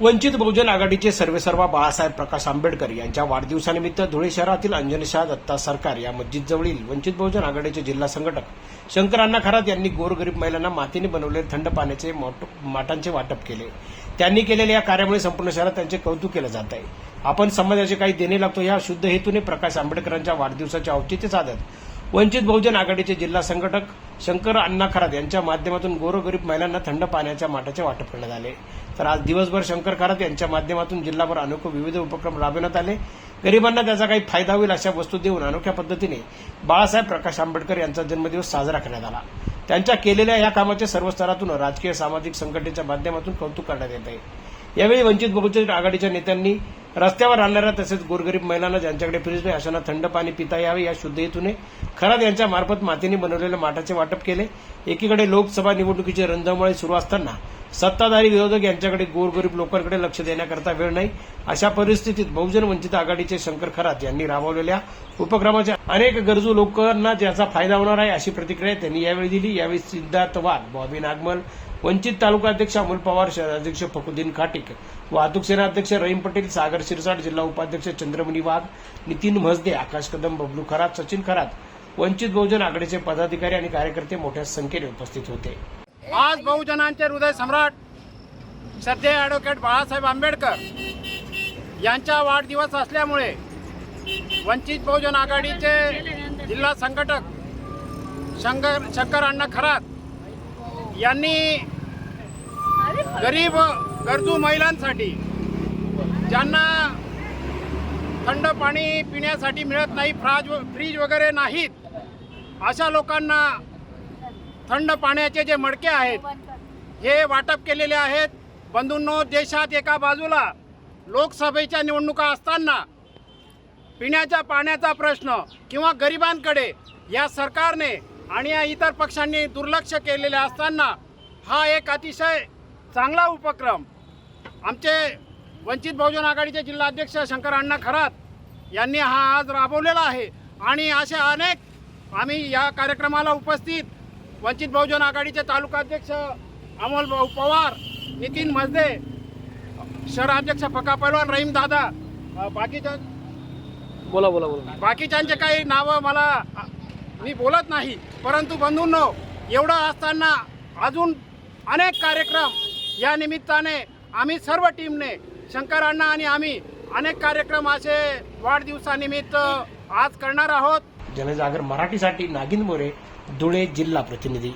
वंचित बहुजन आघाडीचे सर्वेसर्वा बाळासाहेब प्रकाश आंबेडकर यांच्या वाढदिवसानिमित्त धुळे शहरातील अंजनशाह दत्ता सरकार या मस्जिदजवळील वंचित बहुजन आघाडीचे जिल्हा संघटक शंकर अण्णा खरात यांनी गोरगरीब महिलांना मातीने बनवलेले थंड पाण्याचे मोट- माटांचे वाटप केले. त्यांनी केलेल्या या कार्यामुळे संपूर्ण शहरात त्यांचे कौतुक केलं जात आहे. आपण समाजाचे काही देणे लागतो या शुद्ध हेतूने प्रकाश आंबेडकरांच्या वाढदिवसाचे औचित्य साधत वंचित बहुजन आघाडीचे जिल्हा संघटक शंकर अण्णा खरात यांच्या माध्यमातून गोरगरीब महिलांना थंड पाण्याच्या माठाचे वाटप करण्यात आले. तर आज दिवसभर शंकर खरात यांच्या माध्यमातून जिल्हाभर अनोखे विविध उपक्रम राबविण्यात आले. गरिबांना त्याचा काही फायदा होईल अशा वस्तू देऊन अनोख्या पद्धतीने बाळासाहेब प्रकाश आंबेडकर यांचा जन्मदिवस साजरा करण्यात आला. त्यांच्या केलेल्या या कामाचे सर्व स्तरातून राजकीय सामाजिक संघटनेच्या माध्यमातून कौतुक करण्यात येत आहे. यावेळी वंचित बहुजन आघाडीच्या नेत्यांनी रस्त्यावर आणणाऱ्या तसेच गोरगरीब महिलांना ज्यांच्याकडे फ्रीज नाही अशांना थंड पाणी पिता यावे या शुद्ध हेतूने खरात यांच्या मार्फत मातीने बनवलेल्या माठाचे वाटप केले. एकीकडे लोकसभा निवडणुकीचे रंजामुळे सुरू असताना सत्ताधारी विरोधक यांच्याकडे गोरगरीब लोकांकडे लक्ष देण्याकरता वेळ नाही. अशा परिस्थितीत बहुजन वंचित आघाडीचे शंकर खरात यांनी राबवलेल्या उपक्रमाच्या अनेक गरजू लोकांना ज्याचा फायदा होणार आहे अशी प्रतिक्रिया त्यांनी यावेळी दिली. यावेळी सिद्धार्थ वाघ बॉबी नागमल वंचित तालुका अध्यक्ष अमोल पवार शहराध्यक्ष फकुद्दीन खाटिक वाहतूक सेना अध्यक्ष रहीम पटेल सागर शिरसाट जिल्हा उपाध्यक्ष चंद्रमणी वाघ नितीन म्हसदे आकाश कदम बबलू खरात सचिन खरात वंचित बहुजन आघाडीचे पदाधिकारी आणि कार्यकर्ते मोठ्या संख्येने उपस्थित होते. आज बहुजनांचे हृदय सम्राट सध्या ॲडव्होकेट बाळासाहेब आंबेडकर यांचा वाढदिवस असल्यामुळे वंचित बहुजन आघाडीचे जिल्हा संघटक शंकर शंकर अण्णा खरात यांनी गरीब गरजू महिलांसाठी ज्यांना थंड पाणी पिण्यासाठी मिळत नाही फ्राज फ्रीज वगैरे नाहीत अशा लोकांना थंड पाण्याचे जे मडके आहेत हे वाटप केलेले आहेत. बंधूंनो देशात एका बाजूला लोकसभेच्या निवडणुका असताना पिण्याच्या पाण्याचा प्रश्न किंवा गरिबांकडे या सरकारने आणि या इतर पक्षांनी दुर्लक्ष केलेले असताना हा एक अतिशय चांगला उपक्रम. आमचे वंचित बहुजन आघाडीचे जिल्हा अध्यक्ष शंकर अण्णा खरात यांनी हा आज राबवलेला आहे. आणि असे अनेक आम्ही या कार्यक्रमाला उपस्थित वंचित बहुजन आघाडीचे तालुकाध्यक्ष अमोल भाऊ पवार नितीन मजदे शहराध्यक्ष फका पैलवान रहीम दादा बाकीच्या बोला बोला बोला. बाकीच्यांचे काही नावं मला मी बोलत नाही परंतु बंधूंनो एवढं असताना अजून अनेक कार्यक्रम या निमित्ताने आम्ही सर्व टीमने शंकर अण्णा आणि आम्ही अनेक कार्यक्रम असे वाढदिवसानिमित्त आज करणार आहोत. जनजागर मराठीसाठी नागिन मोरे धुळे जिल्हा प्रतिनिधी.